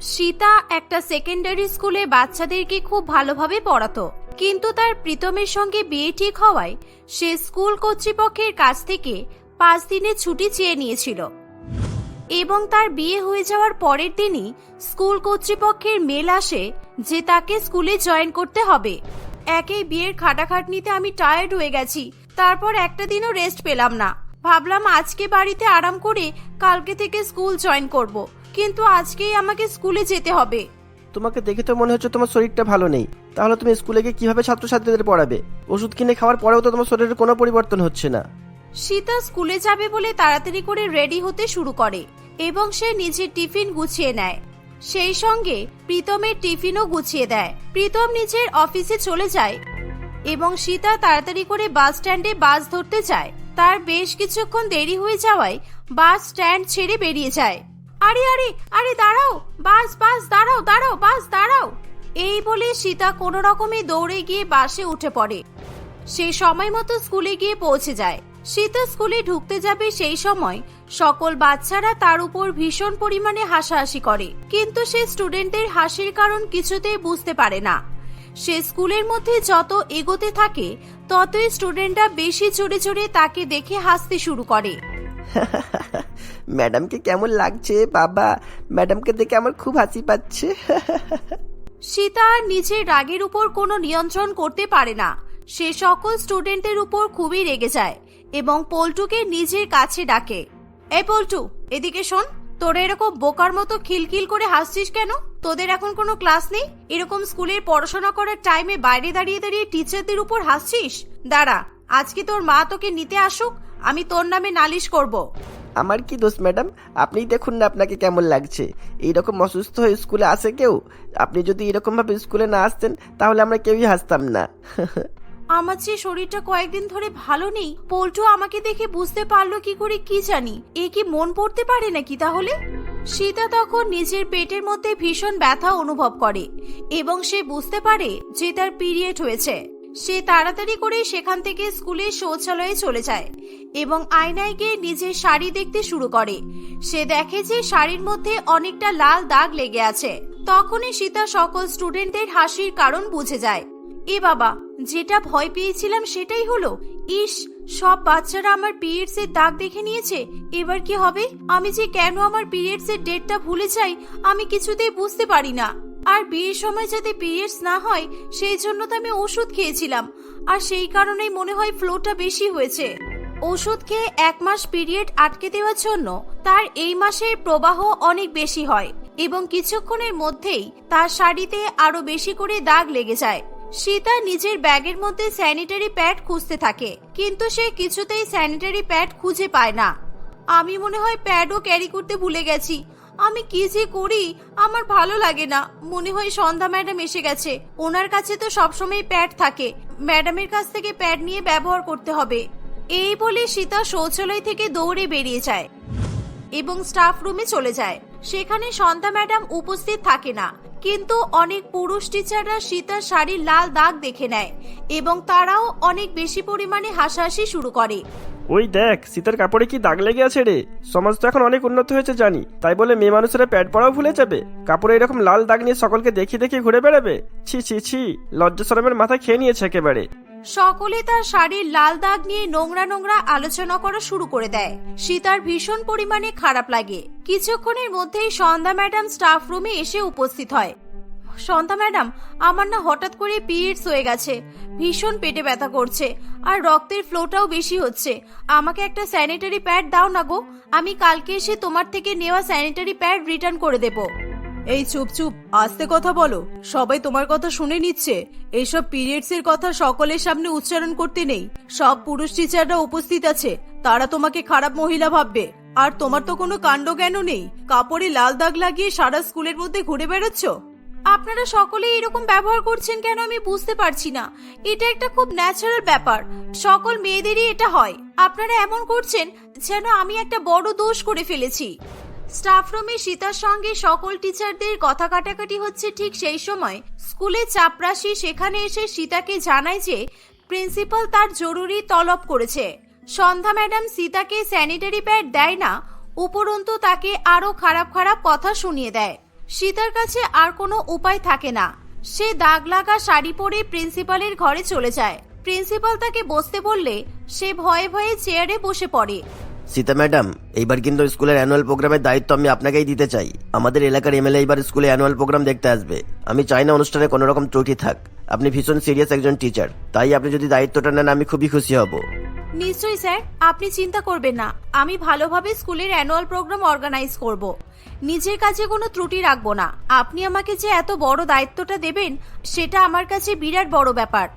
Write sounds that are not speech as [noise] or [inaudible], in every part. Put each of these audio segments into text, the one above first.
সীতা একটা সেকেন্ডারি স্কুলে বাচ্চাদেরকে খুব ভালোভাবে পড়াতো। কিন্তু তার প্রীতমের সঙ্গে বিয়ে ঠিক হওয়ায় সে স্কুল কর্তৃপক্ষের কাছ থেকে পাঁচ দিনের ছুটি চেয়ে নিয়েছিল। এবং তার বিয়ে হয়ে যাওয়ার পরের দিনই স্কুল কর্তৃপক্ষের মেল আসে যে তাকে স্কুলে জয়েন করতে হবে। একে বিয়ের খাটাখাটনিতে আমি টায়ার্ড হয়ে গেছি, তারপর একটা দিনও রেস্ট পেলাম না। ভাবলাম আজকে বাড়িতে আরাম করে কালকে থেকে স্কুল জয়েন করব। কিন্তু আজকেই আমাকে স্কুলে যেতে হবে। তোমাকে দেখে তো মনে হচ্ছে তোমার শরীরটা ভালো নেই। তাহলে তুমি স্কুলে গিয়ে কীভাবে ছাত্রছাত্রীদের পড়াবে? ওষুধ কিনে খাওয়ার পরেও তো তোমার শরীরের কোনো পরিবর্তন হচ্ছে না। সীতা স্কুলে যাবে বলে তাড়াতাড়ি করে রেডি হতে শুরু করে এবং সে নিজের টিফিন গুছিয়ে নেয়। সেই সঙ্গে প্রীতমের টিফিনও গুছিয়ে দেয়। প্রীতম নিজের অফিসে চলে যায় এবং সীতা তাড়াতাড়ি করে বাস স্ট্যান্ডে বাস ধরতে চায় তার বেশ কিছুক্ষণ দেরি হয়ে যাওয়ায় বাস স্ট্যান্ড ছেড়ে বেরিয়ে যায়। আরে আরে আরে, দাঁড়াও, বাস বাস, দাঁড়াও দাঁড়াও, বাস, দাঁড়াও। এই বলে সীতা কোনো রকমে দৌড়ে গিয়ে বাসে উঠে পড়ে। সে সময় মতো স্কুলে গিয়ে পৌঁছে যায়। সীতা স্কুলে ঢুকতে যাবে সেই সময় সকল বাচ্চারা তার উপর ভীষণ পরিমাণে হাসাহাসি করে। কিন্তু সে স্টুডেন্টদের হাসির কারণ কিছুতেই বুঝতে পারে না। সে স্কুলের মধ্যে যত এগোতে থাকে, ততই স্টুডেন্টরা বেশি চড়ে চড়ে তাকে দেখে হাসতে শুরু করে। [laughs] ম্যাডামকে কেমন লাগছে, বাবা? ম্যাডামকে দেখে আমার খুব হাসি পাচ্ছে। [laughs] সীতা আর নিজের রাগের উপর কোনো নিয়ন্ত্রণ করতে পারে না। সে সকল স্টুডেন্টদের উপর খুবই রেগে যায় এবং পল্টুকে নিজের কাছে ডাকে। এই পল্টু, এদিকে শোন, তোরা এরকম বোকার মতো খিলখিল করে হাসছিস কেন? তোদের এখন কোনো ক্লাস নেই? এরকম স্কুলের পড়াশোনা করার টাইমে বাইরে দাঁড়িয়ে দাঁড়িয়ে টিচারদের উপর হাসছিস? দাঁড়া, আজকে তোর মা তোকে নিতে আসুক আমি তোর নামে নালিশ করব। আমার কি দোষ ম্যাডাম? আপনিই দেখুন না আপনাকে কেমন লাগছে। এইরকম অসুস্থ হয়ে স্কুলে আসে কেউ? আপনি যদি এরকমভাবে স্কুলে না আসতেন তাহলে আমরা কেউই হাসতাম না। আমার যে শরীরটা কয়েকদিন ধরে ভালো নেই পল্টু আমাকে দেখে বুঝতে পারল কি করে কি জানি। এ কি মন পড়তে পারে নাকি তাহলে? সীতা তখন নিজের পেটের মধ্যে ভীষণ ব্যথা অনুভব করে এবং সে বুঝতে পারে যে তার পিরিয়ড হয়েছে। সে তাড়াতাড়ি করে সেখান থেকে স্কুলের শৌচালয়ে চলে যায় এবং আয়নায় গিয়ে নিজের শাড়ি দেখতে শুরু করে। সে দেখে যে শাড়ির মধ্যে অনেকটা লাল দাগ লেগে আছে। তখনই সীতা সকল স্টুডেন্টদের হাসির কারণ বুঝে যায়। এ বাবা, যেটা ভয় পেয়েছিলাম সেটাই হলো? ইস, সব বাচ্চারা আমার পিরিয়ডস এর দাগ দেখে নিয়েছে। এবার কি হবে? আমি যে কেন আমার পিরিয়ডস এর ডেটটা ভুলে যাই, আমি কিছুতেই বুঝতে পারি না। আর বিয়ের সময় যাতে পিরিয়ডস না হয়, সেই জন্য তো আমি ওষুধ খেয়েছিলাম। আর সেই কারণেই মনে হয় ফ্লোটা বেশি হয়েছে। ওষুধ খেয়ে এক মাস পিরিয়ড আটকে দেওয়ার জন্য তার এই মাসের প্রবাহ অনেক বেশি হয় এবং কিছুক্ষণের মধ্যেই তার শাড়িতে আরও বেশি করে দাগ লেগে যায়। সীতা নিজের ব্যাগের মধ্যে স্যানিটারি প্যাড খুঁজতে থাকে, কিন্তু সে কিছুতেই স্যানিটারি প্যাড খুঁজে পায় না। আমি মনে হয় প্যাডও ক্যারি করতে ভুলে গেছি। আমি কি যে করি, আমার ভালো লাগে না। মনে হয় সন্ধ্যা ম্যাডাম এসে গেছে। ওনার কাছে তো সবসময় প্যাড থাকে। ম্যাডামের কাছ থেকে প্যাড নিয়ে ব্যবহার করতে হবে। এই বলে সীতা শৌচালয় থেকে দৌড়ে বেরিয়ে যায় এবং স্টাফ রুমে চলে যায়। সেখানে সন্ধ্যা ম্যাডাম উপস্থিত থাকে না। কিন্তু অনেক পুরুষ টিচাররা সীতার শাড়ির লাল দাগ দেখে নেয় এবং তারাও অনেক বেশি পরিমাণে হাসাহাসি শুরু করে। ওই দেখ, শীতের কাপড়ে কি দাগ লেগে আছে রে? সমাজ তো এখন অনেক উন্নত হয়েছে জানি, তাই বলে মেয়ে মানুষেরা প্যাড পরাও ভুলে যাবে। কাপড়ে এরকম লাল দাগ নিয়ে সকলকে দেখিয়ে দেখিয়ে ঘুরে বেড়াবে? ছি ছি ছি, লজ্জা সরমের মাথা খেয়ে নিয়েছে একেবারে। সকলে তার শাড়ির লাল দাগ নিয়ে নোংরা নোংরা আলোচনা করা শুরু করে দেয়। সীতার ভীষণ পরিমাণে খারাপ লাগে। কিছুক্ষণের মধ্যেই সন্ধ্যা ম্যাডাম স্টাফ রুমে এসে উপস্থিত হয়। সন্ধ্যা ম্যাডাম, আমার না হঠাৎ করে পিরিয়ডস হয়ে গেছে। ভীষণ পেটে ব্যথা করছে আর রক্তের ফ্লোটাও বেশি হচ্ছে। আমাকে একটা স্যানিটারি প্যাড দাও না গো, আমি কালকে এসে তোমার থেকে নেওয়া স্যানিটারি প্যাড রিটার্ন করে দেবো। এই চুপ চুপ, আস্তে কথা বলো। সবাই তোমার কথা শুনে নিচ্ছে। এইসব পিরিয়ডস এর কথা সকলের সামনে উচ্চারণ করতে নেই। সব পুরুষ টিচাররা উপস্থিত আছে। তারা তোমাকে খারাপ মহিলা ভাববে। আর তোমার তো কোনো কাণ্ড জ্ঞানও নেই। কাপড়ে লাল দাগ লাগিয়ে সারা স্কুলের মধ্যে ঘুরে বেড়াচ্ছ? আপনারা সকলে এরকম ব্যবহার করছেন কেন আমি বুঝতে পারছি না। এটা একটা খুব ন্যাচারাল ব্যাপার। সকল মেয়েদেরই এটা হয়। আপনারা এমন করছেন যেন আমি একটা বড় দোষ করে ফেলেছি। স্টাফ রুমে সীতার সঙ্গে সকল টিচারদের কথা কাটাকাটি হচ্ছে ঠিক সেই সময়। স্কুলে চাপরাশি সেখানে এসে সীতাকে জানায় যে প্রিন্সিপাল তার জরুরি তলব করেছে। সন্ধ্যা ম্যাডাম সীতাকে স্যানিটারি প্যাড দেয় না, উপরন্তু তাকে আরও খারাপ খারাপ কথা শুনিয়ে দেয়। সীতার কাছে আর কোনো উপায় থাকে না। সে দাগ লাগা শাড়ি পরে প্রিন্সিপালের ঘরে চলে যায়। প্রিন্সিপাল তাকে বসতে বললে, সে ভয়ে ভয়ে চেয়ারে বসে পড়ে। সীতা ম্যাডাম, এইবার কিন্তু স্কুলের অ্যানুয়াল প্রোগ্রামের দায়িত্ব আমি আপনাকেই দিতে চাই। আমাদের এলাকার এমএলএ এবার স্কুলে অ্যানুয়াল প্রোগ্রাম দেখতে আসবে। আমি চাই না অনুষ্ঠানে কোনো রকম ত্রুটি থাক। আপনি ভীষণ সিরিয়াস একজন টিচার তাই আপনি যদি দায়িত্বটা নেন আমি খুবই খুশি হব। নিশ্চয়ই স্যার। আপনি চিন্তা করবেন না। আমি ভালোভাবে স্কুলের অ্যানুয়াল প্রোগ্রাম অর্গানাইজ করব। নিজের কাছে কোনো ত্রুটি রাখব না। আপনি আমাকে যে এত বড় দায়িত্বটা দেবেন সেটা আমার কাছে বিরাট বড় ব্যাপার।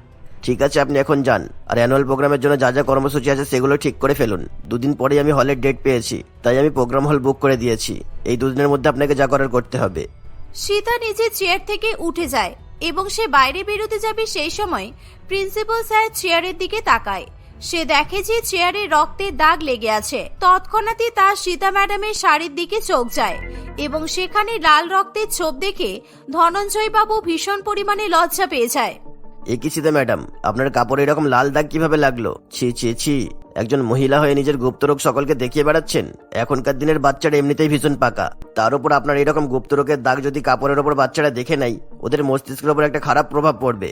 ঠিক আছে আপনি এখন যান। আর অ্যানুয়াল প্রোগ্রামের জন্য যা যা কর্মসূচি আছে সেগুলো ঠিক করে ফেলুন। দুদিন পরেই আমি হলের ডেট পেয়েছি তাই আমি প্রোগ্রাম হল বুক করে দিয়েছি। এই দুদিনের মধ্যে আপনাকে যা করার করতে হবে। সীতা নিজে চেয়ার থেকে উঠে যায়। এবং সে বাইরে বেরোতে যাবে সেই সময় প্রিন্সিপাল স্যার চেয়ারের দিকে তাকায়। সে দেখে যে চেয়ারে রক্তের দাগ লেগে আছে। তৎক্ষণাৎই তার সীতা ম্যাডামের শাড়ির দিকে চোখ যায় এবং সেখানে লাল রক্তের ছোপ দেখে ধনঞ্জয় বাবু ভীষণ পরিমাণে লজ্জা পেয়ে যায়। এ কি ম্যাডাম? আপনার কাপড়ে এরকম লাল দাগ কীভাবে লাগল? ছি ছি ছি। একজন মহিলা হয়ে নিজের গুপ্তরোগ সকলকে দেখিয়ে বেড়াচ্ছেন? এখনকার দিনের বাচ্চারা এমনিতেই ভীষণ পাকা। তার উপর আপনার এরকম গুপ্তরোগের দাগ যদি কাপড়ের ওপর বাচ্চারা দেখে নেয়, ওদের মস্তিষ্কের উপর একটা খারাপ প্রভাব পড়বে।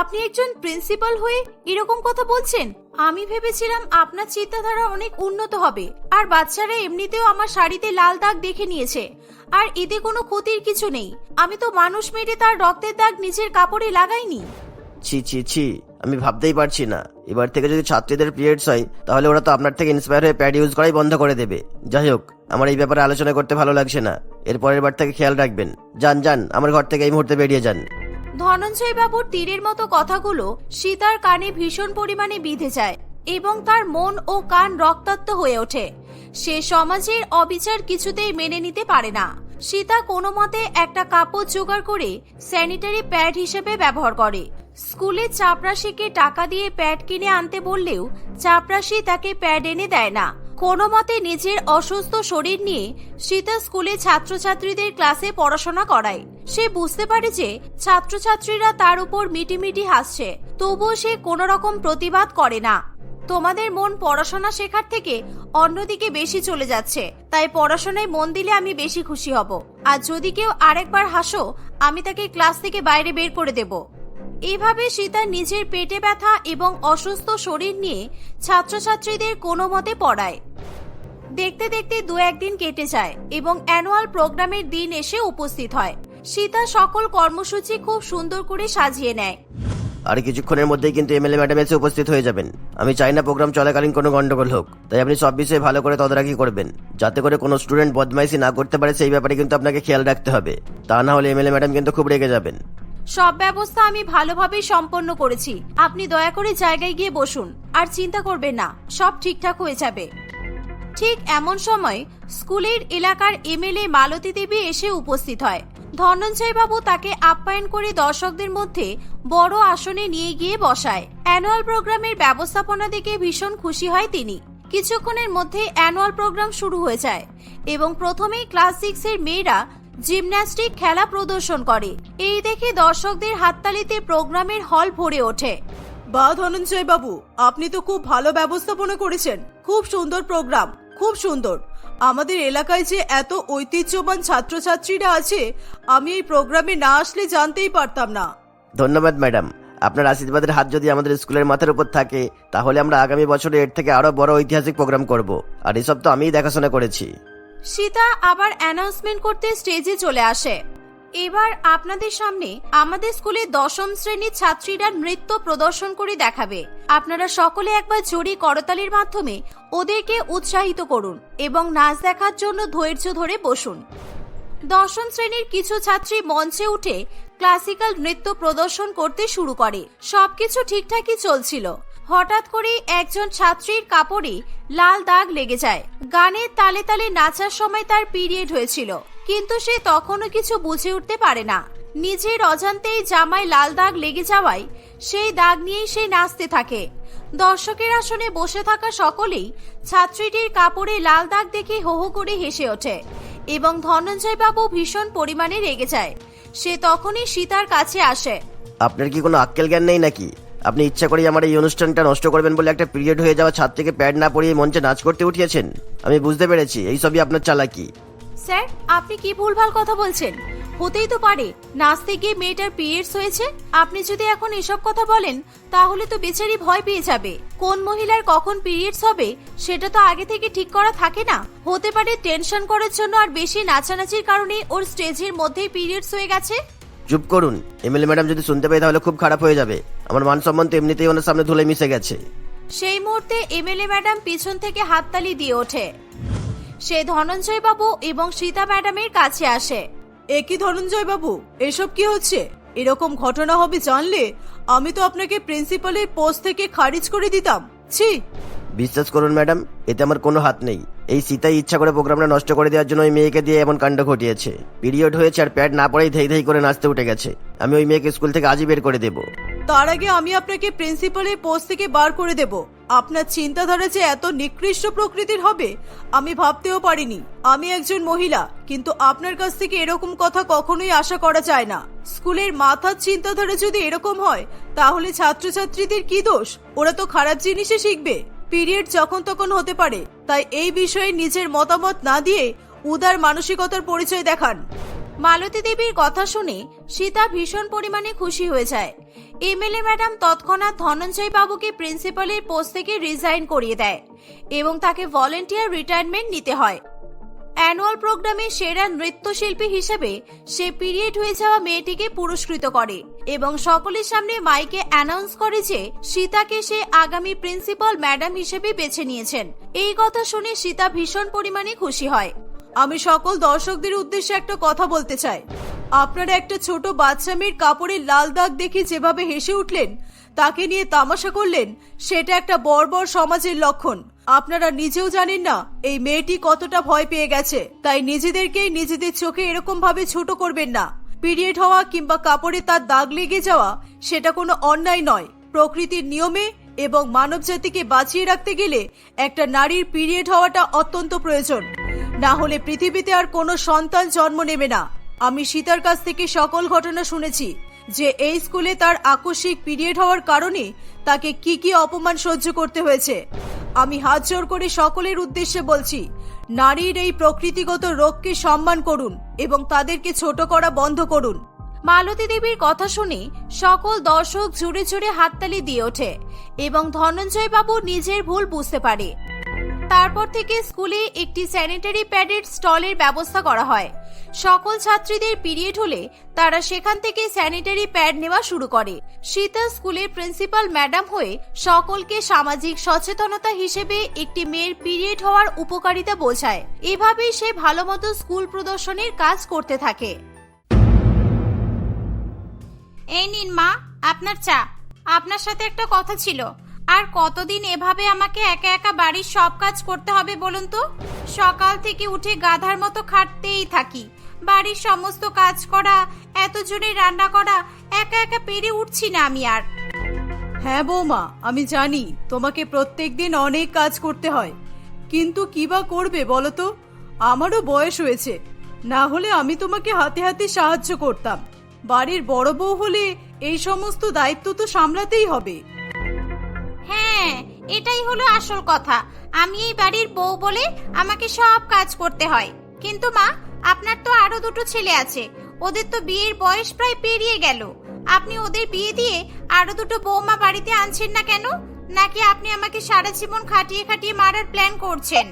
আপনি একজন প্রিন্সিপাল হয়ে এরকম কথা বলছেন? আমি ভেবেছিলাম আপনার চিন্তাধারা অনেক উন্নত হবে, আর বাচ্চারা এমনিতেও আমার শাড়িতে লাল দাগ দেখে নিয়েছে। আর এতে কোনো ক্ষতির কিছু নেই। আমি তো মানুষ মেরে তার রক্তের দাগ নিজের কাপড়ে লাগাইনি। ছি ছি ছি, আমি ভাবতেই পারছি না। এবার থেকে যদি ছাত্রীদের পিরিয়ডস হয়, তাহলে ওরা তো আপনার থেকে ইন্সপায়ার হয়ে প্যাড ইউজ করাই বন্ধ করে দেবে। যাই হোক, আমার এই ব্যাপারে আলোচনা করতে ভালো লাগছে না। এর পরের বার থেকে খেয়াল রাখবেন। যান যান, আমার ঘর থেকে এই মুহূর্তে বেরিয়ে যান। ধনঞ্জয় বাবুর তীরের মতো কথাগুলো সীতার কানে ভীষণ পরিমাণে বিঁধে যায় এবং তার মন ও কান রক্তাক্ত হয়ে ওঠে। সে সমাজের অবিচার কিছুতেই মেনে নিতে পারে না। সীতা কোনো মতে একটা কাপড় জোগাড় করে স্যানিটারি প্যাড হিসেবে ব্যবহার করে। স্কুলে চাপরাশিকে টাকা দিয়ে প্যাড কিনে আনতে বললেও চাপরাশি তাকে প্যাড এনে দেয় না। কোনো মতে নিজের অসুস্থ শরীর নিয়ে সীতা স্কুলে ছাত্রছাত্রীদের ক্লাসে পড়াশোনা করায়। সে বুঝতে পারে যে ছাত্রছাত্রীরা তার উপর মিটিমিটি হাসছে, তবুও সে কোনো রকম প্রতিবাদ করে না। তোমাদের মন পড়াশোনা শেখার থেকে অন্যদিকে বেশি চলে যাচ্ছে, তাই পড়াশোনায় মন দিলে আমি বেশি খুশি হব। আর যদি কেউ আরেকবার হাসো, আমি তাকে ক্লাস থেকে বাইরে বের করে দেব। এভাবে সীতা নিজের পেটে ব্যথা এবং অসুস্থ শরীর নিয়ে ছাত্রছাত্রীদের কোনো মতে পড়ায়। দেখতে দেখতে দু একদিন কেটে যায় এবং অ্যানুয়াল প্রোগ্রামের দিন এসে উপস্থিত হয়। সীতা সকল কর্মসূচি খুব সুন্দর করে সাজিয়ে নেয়। আর কিছুক্ষণের মধ্যেই কিন্তু এমএলএ ম্যাডাম এসে উপস্থিত হয়ে যাবেন। আমি চাই না প্রোগ্রাম চলাকালীন কোনো গন্ডগোল হোক, তাই আপনি সব বিষয়ে ভালো করে তদারকি করবেন। যাতে করে কোনো স্টুডেন্ট বদমাইশি না করতে পারে, সেই ব্যাপারে কিন্তু আপনাকে খেয়াল রাখতে হবে। তা না হলে এমএলএ ম্যাডাম কিন্তু খুব রেগে যাবেন। সব ব্যবস্থা আমি ভালোভাবেই সম্পন্ন করেছি। আপনি দয়া করে জায়গায় গিয়ে বসুন, আর চিন্তা করবেন না, সব ঠিকঠাক হয়ে যাবে। ঠিক এমন সময়, স্কুলের এলাকার এমএলএ মালতী দেবী এসে উপস্থিত হয়। ধনঞ্জয় বাবু তাকে আপ্যায়ন করে দর্শকদের মধ্যে বড় আসনে নিয়ে গিয়ে বসায়। অ্যানুয়াল প্রোগ্রামের ব্যবস্থাপনা দেখে ভীষণ খুশি হয় তিনি। কিছুক্ষণের মধ্যে অ্যানুয়াল প্রোগ্রাম শুরু হয়ে যায় এবং প্রথমেই ক্লাস সিক্স এর মেয়েরা জিমন্যাস্টিক খেলা প্রদর্শন করে। এই দেখে দর্শকদের হাততালিতে প্রোগ্রামের হল ভরে ওঠে। বা ধনঞ্জয় বাবু আপনি তো খুব ভালো ব্যবস্থাপনা করেছেন। খুব সুন্দর প্রোগ্রাম খুব সুন্দর। আমাদের এলাকায় যে এত ঐতিহ্যবান ছাত্রছাত্রীরা আছে আমি এই প্রোগ্রামে না আসলে জানতেই পারতাম না। ধন্যবাদ ম্যাডাম। আপনার আশীর্বাদের হাত যদি আমাদের স্কুলের মাথার উপর থাকে তাহলে আমরা আগামী বছরে এর থেকে আরও বড় ঐতিহাসিক প্রোগ্রাম করব। আর এসব তো আমিই দেখাশোনা করেছি। সীতা আবার অ্যানাউন্সমেন্ট করতে স্টেজে চলে আসে। এবার আপনাদের সামনে আমাদের স্কুলে দশম শ্রেণির ছাত্রীরা নৃত্য প্রদর্শন করে দেখাবে। আপনারা সকলে একবার জোরে করতালির মাধ্যমে ওদেরকে উৎসাহিত করুন এবং নাচ দেখার জন্য ধৈর্য ধরে বসুন। দশম শ্রেণির কিছু ছাত্রী মঞ্চে উঠে ক্লাসিক্যাল নৃত্য প্রদর্শন করতে শুরু করে। সবকিছু ঠিকঠাকই চলছিল। হঠাৎ করে একজন ছাত্রীর কাপড়ে লাল দাগ লেগে যায়। গানের তালে তালে নাচার সময় তার পিরিয়ড হয়েছিল, কিন্তু সে তখনও কিছু বুঝে উঠতে পারে না। নিজের অজান্তেই জামায় লাল দাগ লেগে যাওয়ায় সেই দাগ নিয়েই সে নাচতে থাকে। দর্শকের আসনে বসে থাকা সকলেই ছাত্রীটির কাপড়ে লাল দাগ দেখে হো হো করে হেসে ওঠে এবং ধনঞ্জয় বাবু ভীষণ পরিমাণে রেগে যায়। সে তখনই সীতার কাছে আসে। আপনার কি কোনো আক্কেল জ্ঞান নেই নাকি? আপনি ইচ্ছা করেই আমার এই অনুষ্ঠানটা নষ্ট করবেন বলে একটা পিরিয়ড হয়ে যাওয়া ছাত্রীকে প্যাড না পরিয়ে মঞ্চে নাচ করতে উঠিয়েছেন। আমি বুঝতে পেরেছি, এই সবই আপনার চালাকি। স্যার, আপনি কি ভুলভাল কথা বলছেন? হতেই তো পারে, নাচতে গিয়ে মেয়েটার পিরিয়ডস হয়েছে। আপনি যদি এখন এসব কথা বলেন, তাহলে তো বেচারি ভয় পেয়ে যাবে। কোন মহিলার কখন পিরিয়ডস হবে, সেটা তো আগে থেকে ঠিক করা থাকে না। হতে পারে টেনশন করার জন্য আর বেশি নাচানাচির কারণে ওর স্টেজের মধ্যেই পিরিয়ডস হয়ে গেছে। চুপ করুন। এমএলএ ম্যাডাম যদি শুনতে পাই তাহলে খুব খারাপ হয়ে যাবে। আমার মান সম্মান তো এমনিতেই ওনার সামনে ধুলে মিশে গেছে। সেই মুহূর্তে এমএলএ ম্যাডাম পিছন থেকে হাততালি দিয়ে ওঠে। সে ধনঞ্জয় বাবু এবং সীতা ম্যাডামের কাছে আসে। এ কি ধনঞ্জয় বাবু এসব কি হচ্ছে? এরকম ঘটনা হবে জানলে আমি তো আপনাকে প্রিন্সিপালের পোস্ট থেকে খারিজ করে দিতাম। ছি! বিশ্বাস করুন ম্যাডাম এতে আমার কোনো হাত নেই। এই সীতাই ইচ্ছা করে প্রোগ্রামটা নষ্ট করে দেওয়ার জন্য ওই মেয়েকে দিয়ে এমন কাণ্ড ঘটিয়েছে। পিরিয়ড হয়েছে আর প্যাড না পড়েই ধেই ধেই করে নাচতে উঠে গেছে। আমি ওই মেয়েকে স্কুল থেকে আজই বের করে দেবো। তার আগে আমি আপনাকে প্রিন্সিপালের পোস্ট থেকে বার করে দেব। আপনার চিন্তাধারা যে এত নিকৃষ্ট প্রকৃতির হবে, আমি ভাবতেও পারিনি। আমি একজন মহিলা, কিন্তু আপনার কাছ থেকে এরকম কথা কখনোই আশা করা যায় না। স্কুলের মাথার চিন্তাধারা যদি এরকম হয়, তাহলে ছাত্রছাত্রীদের কি দোষ? ওরা তো খারাপ জিনিসে শিখবে। পিরিয়ড যখন তখন হতে পারে, তাই এই বিষয়ে নিজের মতামত না দিয়ে উদার মানসিকতার পরিচয় দেখান। মালতী দেবীর কথা শুনে সীতা ভীষণ পরিমাণে খুশি হয়ে যায়। এমএলএ ম্যাডাম তৎক্ষণাৎ ধনঞ্জয় বাবুকে প্রিন্সিপালের পোস্ট থেকে রিজাইন করিয়ে দেয় এবং তাকে ভলেন্টিয়ার রিটায়ারমেন্ট নিতে হয়। অ্যানুয়াল প্রোগ্রামে সেরা নৃত্যশিল্পী হিসেবে সে পিরিয়ড হয়ে যাওয়া মেয়েটিকে পুরস্কৃত করে এবং সকলের সামনে মাইকে অ্যানাউন্স করে যে সীতাকে সে আগামী প্রিন্সিপাল ম্যাডাম হিসেবে বেছে নিয়েছেন। এই কথা শুনে সীতা ভীষণ পরিমাণে খুশি হয়। আমি সকল দর্শকদের উদ্দেশ্যে একটা কথা বলতে চাই। আপনারা একটা ছোট বাচ্চা মেয়ের কাপড়ের লাল দাগ দেখে যেভাবে হেসে উঠলেন, তাকে নিয়ে তামাশা করলেন, সেটা একটা বর্বর সমাজের লক্ষণ। আপনারা নিজেও জানেন না, এই মেয়েটি কতটা ভয় পেয়ে গেছে। তাই নিজেদেরকে নিজেদের চোখে এরকম ভাবে ছোট করবেন না। পিরিয়ড হওয়া কিংবা কাপড়ে তার দাগ লেগে যাওয়া, সেটা কোনো অন্যায় নয়। প্রকৃতির নিয়মে এবং মানবজাতিকে বাঁচিয়ে রাখতে গেলে একটা নারীর পিরিয়ড হওয়াটা অত্যন্ত প্রয়োজন। না হলে পৃথিবীতে আর কোনো সন্তান জন্ম নেবে না। আমি সীতার কাছ থেকে সকল ঘটনা শুনেছি যে এই স্কুলে তার আকস্মিক পিরিয়ড হওয়ার কারণে তাকে কি কি অপমান সহ্য করতে হয়েছে। আমি হাত জোর করে সকলের উদ্দেশ্যে বলছি, নারীর এই প্রকৃতিগত রোগকে সম্মান করুন এবং তাদেরকে ছোট করা বন্ধ করুন। মালতী দেবীর কথা শুনে সকল দর্শক জুড়ে জুড়ে হাততালি দিয়ে ওঠে এবং ধনঞ্জয় বাবু নিজের ভুল বুঝতে পারে। তারপর থেকে স্কুলে একটি স্যানিটারি প্যাডের স্টলের ব্যবস্থা করা হয়। সকল ছাত্রীদের পিরিয়ড হলে তারা সেখান থেকে স্যানিটারি প্যাড নেওয়া শুরু করে। সীতা স্কুলের প্রিন্সিপাল ম্যাডাম হয়ে সকলকে সামাজিক সচেতনতা হিসেবে একটি মেয়ের পিরিয়ড হওয়ার উপকারিতা বোঝায়। এভাবেই সে ভালো মতো স্কুল প্রদর্শনের কাজ করতে থাকে। এই নিন মা, আপনার চা। আপনার সাথে একটা কথা ছিল। আর কতদিন এভাবে আমাকে একা একা বাড়ির সব কাজ করতে হবে বলুন তো? সকাল থেকে উঠে গাধার মতো খাটতেই থাকি। বাড়ির সমস্ত কাজ করা, এত জোরে রান্না করা, একা একা পেরে উঠছি না আমি আর। হ্যাঁ বৌমা, আমি জানি তোমাকে প্রত্যেক দিন অনেক কাজ করতে হয়। কিন্তু কি বা করবে বলো তো? আমারও বয়স হয়েছে। না হলে আমি তোমাকে হাতে হাতে সাহায্য করতাম। বাড়ির বড় বউ হলে এই সমস্ত দায়িত্ব তো সামলাতেই হবে। হ্যাঁ এটাই হলো আসল কথা। আমি এই বাড়ির বউ বলে আমাকে সব কাজ করতে হয়। কিন্তু মা, আপনার তো আরও দুটো ছেলে আছে। ওদের তো বিয়ের বয়স প্রায় পেরিয়ে গেল। আপনি ওদের বিয়ে দিয়ে আরও দুটো বৌমা বাড়িতে আনছেন না কেন? নাকি আপনি আমাকে সারা জীবন খাটিয়ে খাটিয়ে মারার প্ল্যান করছেন?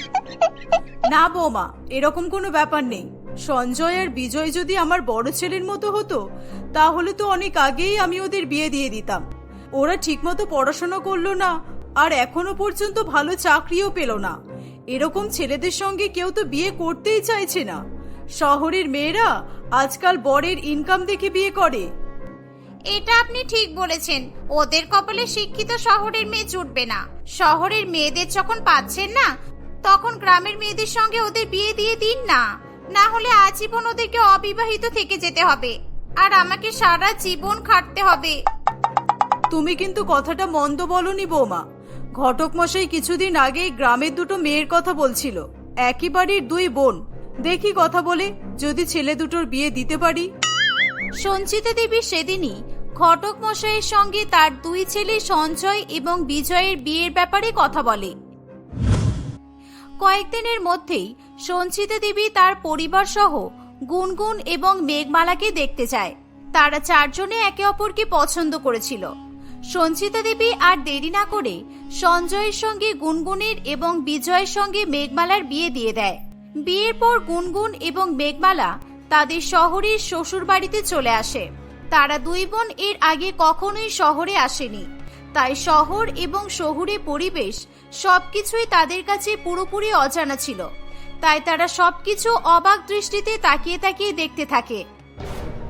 না বৌমা, এরকম কোনো ব্যাপার নেই। সঞ্জয় আর বিজয় যদি আমার বড় ছেলের মতো হতো, তাহলে তো অনেক আগেই আমি ওদের বিয়ে দিয়ে দিতাম। ওরা ঠিকমতো পড়াশোনা করল না, আর এখনও পর্যন্ত ভালো চাকরিও পেল না। এরকম ছেলেদের সঙ্গে কেউ তো বিয়ে করতেই চাইছে না। শহরের মেয়েরা আজকাল বরের ইনকাম দেখে বিয়ে করে। এটা আপনি ঠিক বলেছেন। ওদের কপালে শিক্ষিত শহরের মেয়ে জুটবে না। শহরের মেয়েদের যখন পাচ্ছেন না, তখন গ্রামের মেয়েদের সঙ্গে ওদের বিয়ে দিয়ে দিন না। না হলে আজীবন ওদেরকে অবিবাহিত থেকে যেতে হবে। আর আমাকে সারা জীবন খাটতে হবে। তুমি কিন্তু কথাটা মন্দ বলনি, বৌমা। ঘটক মশাই কিছুদিন আগেই গ্রামের দুটো মেয়ের কথা বলছিল। একই বাড়ির দুই বোন। দেখি কথা বলে, যদি ছেলে দুটোর বিয়ে দিতে পারি। সঞ্চিতা দেবী সেদিনই ঘটক মশাইয়ের সঙ্গে তার দুই ছেলে সঞ্জয় এবং বিজয়ের বিয়ের ব্যাপারে কথা বলে। কয়েকদিনের মধ্যেই সঞ্চিতা দেবী তার পরিবার সহ গুনগুন এবং মেঘমালাকে দেখতে যায়। তারা চারজনে একে অপরকে পছন্দ করেছিল। সঞ্চিতা দেবী আর দেরি না করে সঞ্জয়ের সঙ্গে গুনগুনের এবং বিজয়ের সঙ্গে মেঘমালার বিয়ে দিয়ে দেয়। বিয়ের পর গুনগুন এবং মেঘমালা তাদের শহরের শ্বশুর বাড়িতে চলে আসে। তারা দুই বোন এর আগে কখনোই শহরে আসেনি। তাই শহর এবং শহুরে পরিবেশ সবকিছুই তাদের কাছে পুরোপুরি অজানা ছিল। তাই তারা সবকিছু অবাক দৃষ্টিতে তাকিয়ে তাকিয়ে দেখতে থাকে।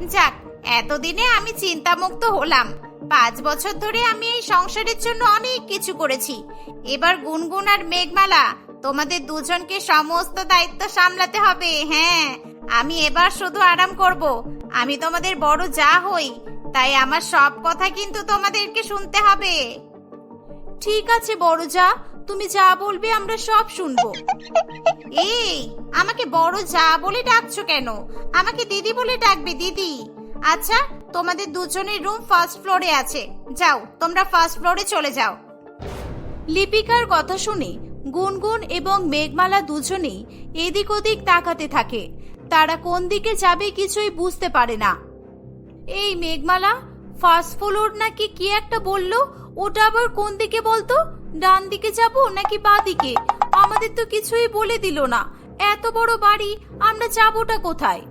যাক, এতদিনে আমি চিন্তামুক্ত হলাম। পাঁচ বছর ধরে আমি এই সংসারের জন্য অনেক কিছু করেছি। এবার গুনগুন আর মেঘমালা, তোমাদের দুজনকে সমস্ত দায়িত্ব সামলাতে হবে হ্যাঁ। আমি এবার শুধু আরাম করব। আমি তোমাদের বড় যা হই, তাই আমার সব কথা কিন্তু তোমাদেরকে শুনতে হবে। ঠিক আছে, বড় যা, তুমি যা বলবে আমরা সব শুনব। এই, আমাকে বড় যা বলে ডাকছো কেন? আমাকে দিদি বলে ডাকবে, দিদি। আচ্ছা তোমাদের দুজনের রুম ফার্স্ট ফ্লোরে আছে। যাও, তোমরা ফার্স্ট ফ্লোরে চলে যাও। লিপিকার কথা শুনে গুনগুন এবং মেঘমালা দুজনেই এদিক ওদিক তাকাতে থাকে। তারা কোন দিকে যাবে কিছুই বুঝতে পারে না। এই মেঘমালা ফার্স্ট ফ্লোর নাকি কি একটা বলল? ওটা আবার কোন দিকে বলতো? ডান দিকে যাব নাকি বা দিকে? আমাদের তো কিছুই বলে দিল না। এত বড় বাড়ি, আমরা যাবোটা কোথায়?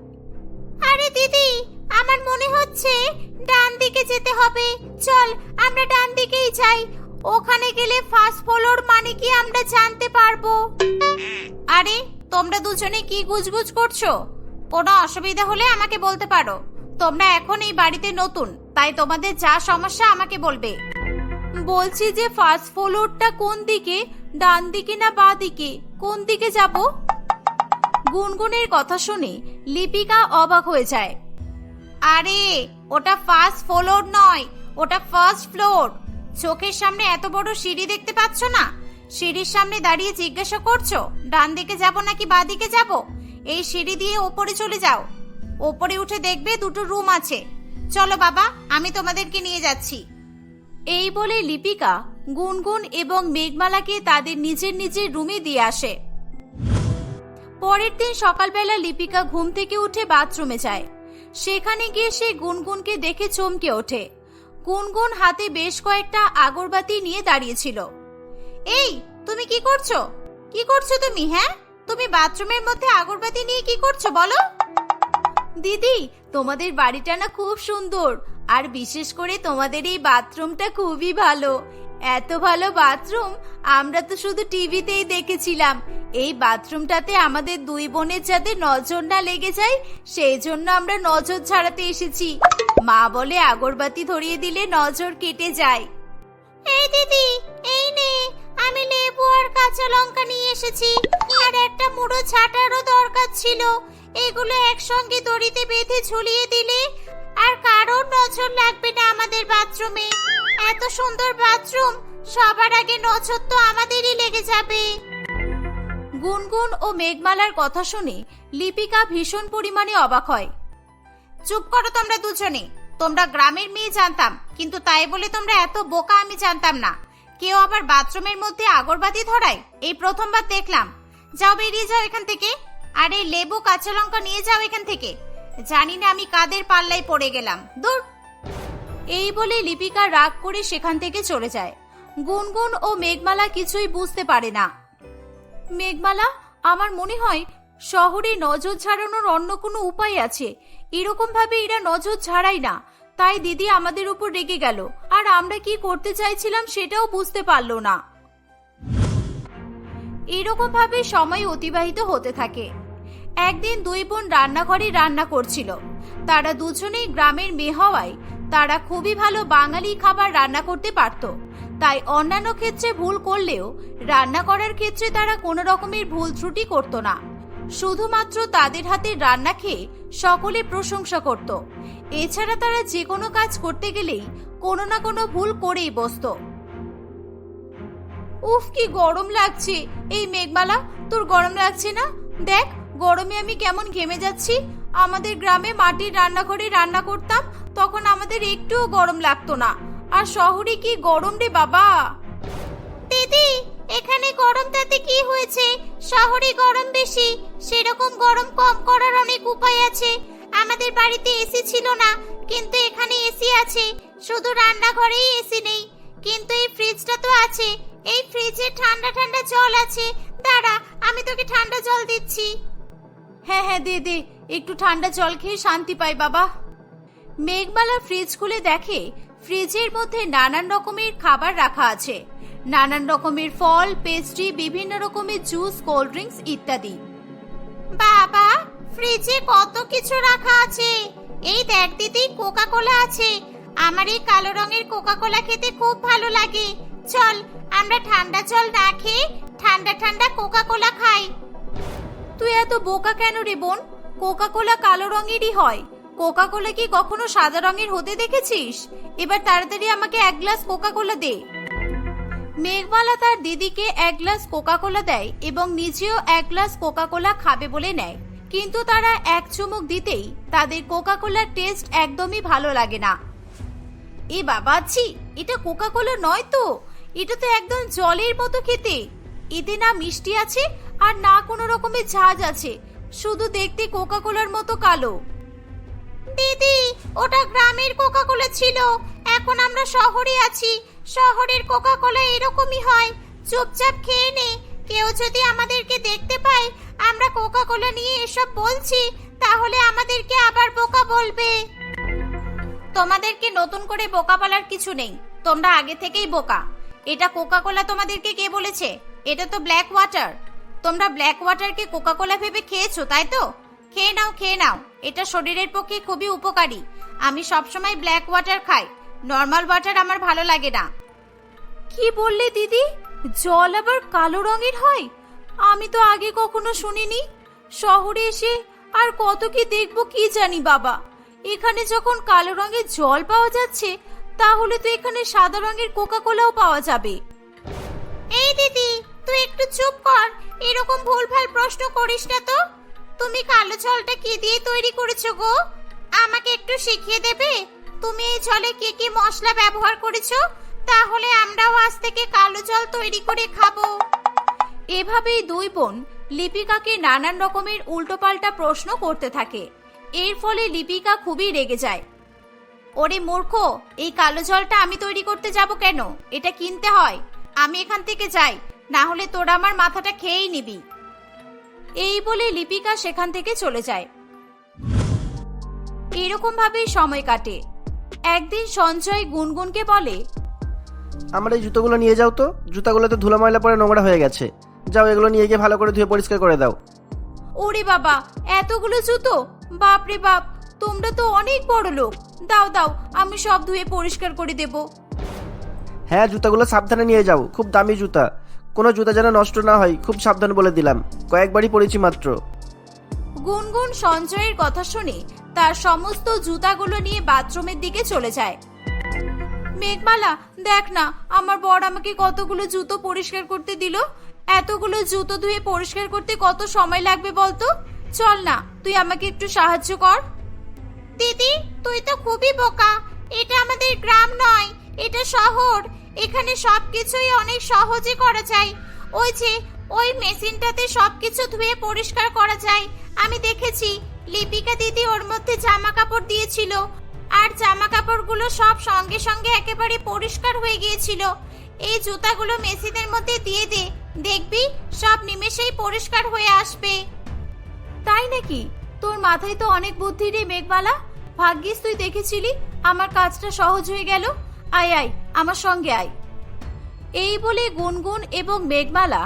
আরে দিদি আমার মনে হচ্ছে ডান দিকে যেতে হবে। চল, আমরা ডান দিকেই যাই। ওখানে গেলে ফার্স্ট ফ্লোর মানে কি আমরা জানতে পারব? আরে, তোমরা দুজনে কি গুজগুজ করছ? কোনো অসুবিধা হলে আমাকে বলতে পারো। তোমরা এখন এই বাড়িতে নতুন, তাই তোমাদের যা সমস্যা আমাকে বলবে। বলছি যে ফার্স্ট ফ্লোরটা কোন দিকে? ডান দিকে না বা দিকে? কোন দিকে যাব? গুনগুনের কথা শুনে লিপিকা অবাক হয়ে যায়। আরে, ওটা ফার্স্ট ফ্লোর নয়, ওটা ফার্স্ট ফ্লোর চোখের সামনে এত বড় সিঁড়ি দেখতে পাচ্ছ না? সিঁড়ির সামনে দাঁড়িয়ে জিজ্ঞাসা করছ, ডান দিকে যাব নাকি বাঁ দিকে যাব? এই সিঁড়ি দিয়ে ওপরে চলে যাও। ওপরে উঠে দেখবে দুটো রুম আছে। চলো বাবা, আমি তোমাদেরকে নিয়ে যাচ্ছি। এই বলে লিপিকা গুনগুন এবং মেঘমালাকে তাদের নিজের নিজের রুমে দিয়ে আসে। পরের দিন সকালবেলা লিপিকা ঘুম থেকে উঠে বাথরুমে যায়। সেখানে গিয়ে সে গুনগুনকে দেখে চমকে ওঠে। গুনগুন হাতে বেশ কয়েকটা আগরবাতি নিয়ে দাঁড়িয়েছিল। এই, তুমি কি করছ? কি করছ তুমি হ্যাঁ? তুমি বাথরুমের মধ্যে আগরবাতি নিয়ে কি করছ, বলো? দিদি, তোমাদের বাড়িটা না খুব সুন্দর, আর বিশেষ করে তোমাদের এই বাথরুমটা খুবই ভালো। এত ভালো বাথরুম? আমরা তো শুধু টিভিতেই দেখেছিলাম। এই বাথরুমটাতে আমাদের দুই বোনের যাতে নজর না লেগে যায়, সেই জন্য আমরা নজর ছাড়াতে এসেছি। মা বলে আগরবাতি ধরিয়ে দিলে নজর কেটে যায়। এই দিদি, এই নে, আমি লেবু আর কাঁচা লঙ্কা নিয়ে এসেছি। আর একটা মুড়ো ছাটারও দরকার ছিল। এগুলো একসঙ্গে দড়িতে বেঁধে ঝুলিয়ে দিলে আর কারোর নজর লাগবে না আমাদের বাথরুমে। এত সুন্দর বাথরুম, সবার আগে নজর তো আমাদেরই লেগে যাবে। গুনগুন ও মেঘমালার কথা শুনে লিপিকা ভীষণ পরিমাণে অবাক হয়। চুপ করো তোমরা দুজনে, তোমরা গ্রামের মেয়ে জানতাম, কিন্তু তাই বলে তোমরা এত বোকা আমি জানতাম না। কেউ আবার বাথরুমের মধ্যে আগরবাতি ধরায়? এই প্রথমবার দেখলাম। যাও বেরিয়ে যাও এখান থেকে। আর লেবু, কাঁচা লঙ্কা নিয়ে যাও এখান থেকে। জানি না আমি কাদের পাল্লায় পড়ে গেলাম। দূর। এই বলে লিপিকা রাগ করে সেখান থেকে চলে যায়। গুনগুন ও মেঘমালা কিছুই বুঝতে পারে না। মেঘমালা, আমার মনে হয় শহরে নজর ছাড়ানোর অন্য কোনো উপায় আছে। এরকম ভাবে এরা নজর ছাড়াই না। তাই দিদি আমাদের উপর রেগে গেল। আর আমরা কি করতে চাইছিলাম সেটাও বুঝতে পারল না। এরকম ভাবে সময় অতিবাহিত হতে থাকে। একদিন দুই বোন রান্নাঘরে রান্না করছিল। তারা দুজনেই গ্রামের মেয়ে হওয়ায় তারা খুবই ভালো বাঙালি খাবার রান্না করতে পারত। তাই অন্যান্য ক্ষেত্রে ভুল করলেও রান্না করার ক্ষেত্রে তারা কোনো রকমের ভুল ত্রুটি করত না। শুধুমাত্র তাদের হাতের রান্না খেয়ে সকলে প্রশংসা করত। এছাড়া তারা যে কোনো কাজ করতে গেলেই কোনো না কোনো ভুল করেই বসতো। উফ, কি গরম লাগছে। এই মেঘমালা, তোর গরম লাগছে না? দেখ, গরমে আমি কেমন ঘেমে যাচ্ছি। আমাদের গ্রামে মাটির রান্নাঘরে রান্না করতাম, তখন আমাদের একটুও গরম লাগতো না। আর শহরে কি গরম রে বাবা? দিদি, এখানে গরম তাতে কি হয়েছে? শহরে গরম বেশি, সেরকম গরম কম করার অনেক উপায় আছে। আমাদের বাড়িতে এসি ছিল না, কিন্তু এখানে এসি আছে। শুধু রান্নাঘরেই এসি নেই, কিন্তু এই ফ্রিজটা তো আছে। এই ফ্রিজে ঠান্ডা ঠান্ডা জল আছে। দাঁড়া, আমি তোকে ঠান্ডা জল দিচ্ছি। হ্যাঁ হ্যাঁ দে দে। একটু ঠান্ডা জল খেয়ে শান্তি পাই, বাবা। মেঘমালা ফ্রিজ খুলে দেখে ফ্রিজের মধ্যে নানান রকমের খাবার রাখা আছে। নানান রকমের ফল, পেস্ট্রি, বিভিন্ন রকমের জুস, কোল্ড ড্রিঙ্কস ইত্যাদি। বাবা, ফ্রিজে কত কিছু রাখা আছে। এই দেখ দিদি কোকা কোলা আছে। আমার এই কালো রঙের কোকা কোলা খেতে খুব ভালো লাগে। চল, আমরা ঠান্ডা জল না খেয়ে ঠান্ডা ঠান্ডা কোকা কোলা খাই। তুই এত বোকা কেন রে বোন? কোকা কোলা কালো রঙেরই হয়। কোকা কোলা কি কখনো সাদা রঙের হতে দেখেছিস? এবার তাড়াতাড়ি আমাকে এক গ্লাস কোকা কোলা দে। মেঘমালা তার দিদিকে এক গ্লাস কোকা কোলা দেয় এবং নিজেও এক গ্লাস কোকা কোলা খাবে বলে নেয়। কিন্তু তারা এক চুমুক দিতেই তাদের কোকা কোলার টেস্ট একদমই ভালো লাগে না। এ বাবা ছি এটা কোকা কোলা নয় তো? এটা তো একদম জলের মতো খেতে। এতে না মিষ্টি আছে আর না কোনো রকমের ঝাঁজ আছে। শুধু দেখতে কোকা কোলার মতো কালো। দিদি ওটা গ্রামের কোকা কোলা ছিল। এখন আমরা শহরে আছি। শহরের কোকা কোলা এরকমই হয়। চুপচাপ খেয়ে নে। কেউ যদি আমাদেরকে দেখতে পায় আমরা কোকা কোলা নিয়ে এসব বলছি তাহলে আমাদেরকে আবার বোকা বলবে। তোমাদেরকে নতুন করে বোকা বলার কিছু নেই। তোমরা আগে থেকেই বোকা। এটা কোকা কোলা তোমাদেরকে কে বলেছে? এটা তো ব্ল্যাক ওয়াটার তোমরা ব্ল্যাক ওয়াটারকে কোকা কোলা ভেবে খেয়েছো, তাই তো? খেয়ে নাও খেয়ে নাও। এটা শরীরের পক্ষে খুবই উপকারী। আমি সবসময় ব্ল্যাক ওয়াটার খাই। নর্মাল ওয়াটার আমার ভালো লাগে না। কি বললে দিদি? জল আবার কালো রঙের হয়? আমি তো আগে কখনো শুনিনি। শহরে এসে আর কত কি দেখব কি জানি বাবা। এখানে যখন কালো রঙের জল পাওয়া যাচ্ছে, তাহলে তো এখানে সাদা রঙের কোকা কোলাও পাওয়া যাবে। তুই একটু চুপ কর। এরকম ভুলভাল প্রশ্ন করিস না তো। তুমি কালো জলটা কি দিয়ে তৈরি করেছ গো? আমাকে একটু শিখিয়ে দেবে? তুমি এই জলে কি কি মশলা ব্যবহার করেছ? তাহলে আমরাও আজ থেকে কালো জল তৈরি করে খাব। এভাবেই দুই বোন লিপিকাকে নানান রকমের উল্টোপাল্টা প্রশ্ন করতে থাকে। এর ফলে লিপিকা খুবই রেগে যায়। ওরে মূর্খ, এই কালো জলটা আমি তৈরি করতে যাব কেন? এটা কিনতে হয়। আমি এখান থেকে যাই। না হলে তোরা আমার মাথাটা খেয়েই নিবি। এই বলে লিপিকা সেখান থেকে চলে যায়। এরকম ভাবেই সময় কাটে। একদিন সঞ্জয় গুনগুনকে বলে আমার এই জুতোগুলো নিয়ে যাও তো। জুতাগুলোতে ধুলো ময়লা পরে নোংরা হয়ে গেছে। যাও এগুলো নিয়ে গিয়ে ভালো করে ধুয়ে পরিষ্কার করে দাও। ওরে বাবা এতগুলো জুতো? বাপরে বাপ তোমরা তো অনেক বড় লোক। দাও দাও আমি সব ধুয়ে পরিষ্কার করে দেব। হ্যাঁ জুতাগুলো সাবধানে নিয়ে যাও। খুব দামি জুতা। কোনো জুতা যেন নষ্ট না হয় খুব সাবধান বলে দিলাম। কয়েকবারই পড়েছি মাত্র। গুনগুন সঞ্জয়ের কথা শুনে তার সমস্ত জুতাগুলো নিয়ে বাথরুমের দিকে চলে যায়। মেঘমালা দেখ না আমার বর আমাকে কতগুলো জুতো পরিষ্কার করতে দিল। এতগুলো জুতো ধুয়ে পরিষ্কার করতে কত সময় লাগবে বলতো? চল না তুই আমাকে একটু সাহায্য কর। দিদি তুই তো খুবই বোকা। এটা আমাদের গ্রাম নয় এটা শহর। এখানে সবকিছুই অনেক সহজে করা যায়। ওই যে, ওই মেশিনটাতে সবকিছু ধুয়ে পরিষ্কার করা যায়। আমি দেখেছি, লিপিকা দিদি ওর মধ্যে জামা কাপড় দিয়েছিল। আর জামা কাপড়গুলো সব সঙ্গে সঙ্গে একেবারে পরিষ্কার হয়ে গিয়েছিল। এই জুতাগুলো মেশিনের মধ্যে দিয়ে দে, দেখবি সব নিমেষেই পরিষ্কার হয়ে আসবে। তাই নাকি? তোর মাথায় তো অনেক বুদ্ধি রে মেঘমালা। ভাগ্যিস তুই দেখেছিলি, আমার কাজটা সহজ হয়ে গেল। আয় আয়, আমার সঙ্গে আয়। এই বলে গুনগুন এবং মেঘমালা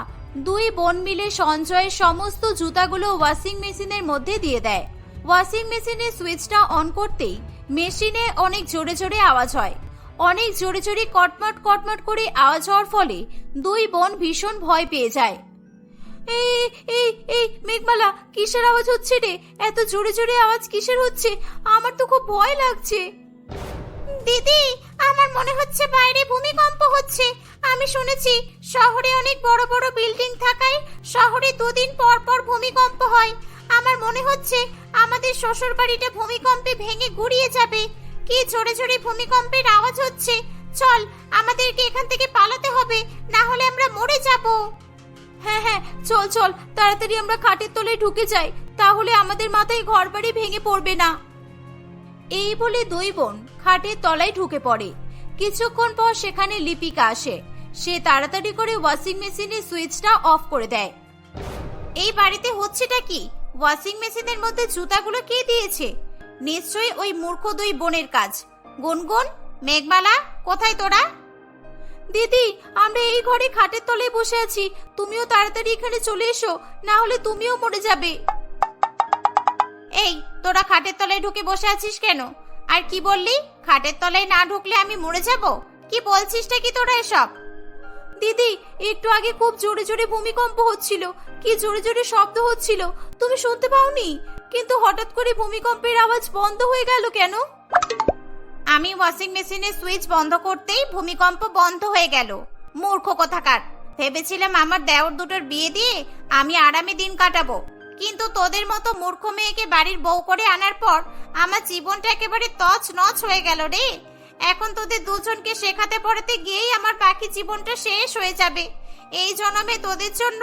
দুই বোন মিলে সঞ্জয়ের সমস্ত জুতাগুলো ওয়াশিং মেশিনের মধ্যে দিয়ে দেয়। ওয়াশিং মেশিনের সুইচটা অন করতেই মেশিনে অনেক জোরে জোরে আওয়াজ হয়। অনেক জোরে জোরে কটমট কটমট করে আওয়াজ হওয়ার ফলে দুই বোন ভীষণ ভয় পেয়ে যায়। এই এই এই, মেঘমালা, কিসের আওয়াজ হচ্ছে রে? এত জোরে জোরে আওয়াজ কিসের হচ্ছে? আমার তো খুব ভয় লাগছে। দিদি, আমার মনে হচ্ছে বাইরে ভূমিকম্প হচ্ছে। আমি শুনেছি, শহরে অনেক বড় বড় বিল্ডিং থাকায় শহরে দুদিন পর পর ভূমিকম্প হয়। আমার মনে হচ্ছে, আমাদের শ্বশুর বাড়িটা ভূমিকম্পে ভেঙে গুড়িয়ে যাবে। কি জোরে জোরে ভূমিকম্পের আওয়াজ হচ্ছে? চল, আমাদেরকে এখান থেকে পালাতে হবে, না হলে আমরা মরে যাব। হ্যাঁ হ্যাঁ চল চল, তাড়াতাড়ি আমরা খাটের তলায় ঢুকে যাই, তাহলে আমাদের মাথায় ঘরবাড়ি ভেঙে পড়বে না। এই বলে দুই বোন খাটের তলায় ঢুকে পড়ে। কিছুক্ষণ পর সেখানে লিপিকা আসে। সে তাড়াতাড়ি করে ওয়াশিং মেশিনের সুইচটা অফ করে দেয়। এই বাড়িতে হচ্ছেটা কি? ওয়াশিং মেশিনের মধ্যে জুতাগুলো কে দিয়েছে? নিশ্চয়ই ওই মূর্খ দুই বোনের কাজ। গুনগুন, মেঘমালা, কোথায় তোরা? দিদি, আমরা এই ঘরে খাটের তলায় বসে আছি। তুমিও তাড়াতাড়ি এখানে চলে এসো, না হলে তুমিও মরে যাবে। এই, তোরা খাটের তলায় ঢুকে বসে আছিস কেন? আর কি বললি? খাটের তলায় না ঢুকলে আমি মরে যাব? কি বলছিসটা কি তোরা এসব? দিদি, একটু আগে খুব জোরে জোরে ভূমিকম্প হচ্ছিল। কি জোরে জোরে শব্দ হচ্ছিল? তুমি শুনতে পাওনি? কিন্তু হঠাৎ করে ভূমিকম্পের আওয়াজ বন্ধ হয়ে গেল কেন? আমি ওয়াশিং মেশিনের সুইচ বন্ধ করতেই ভূমিকম্প বন্ধ হয়ে গেল। মূর্খ কোথাকার! ভেবেছিলাম আমার দেওর দুটোর বিয়ে দিয়ে আমি আরামে দিন কাটাবো। কিন্তু তোদের মতো মূর্খ মেয়েকে বাড়ির বউ করে আনার পর আমার জীবনটা একেবারে তছ নছ হয়ে গেল রে। এখন তোদের দুজনকে শেখাতে পড়াতে গিয়েই আমার বাকি জীবনটা শেষ হয়ে যাবে। এই জন্মে তোদের জন্য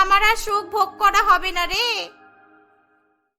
আমার আর সুখ ভোগ করা হবে না রে।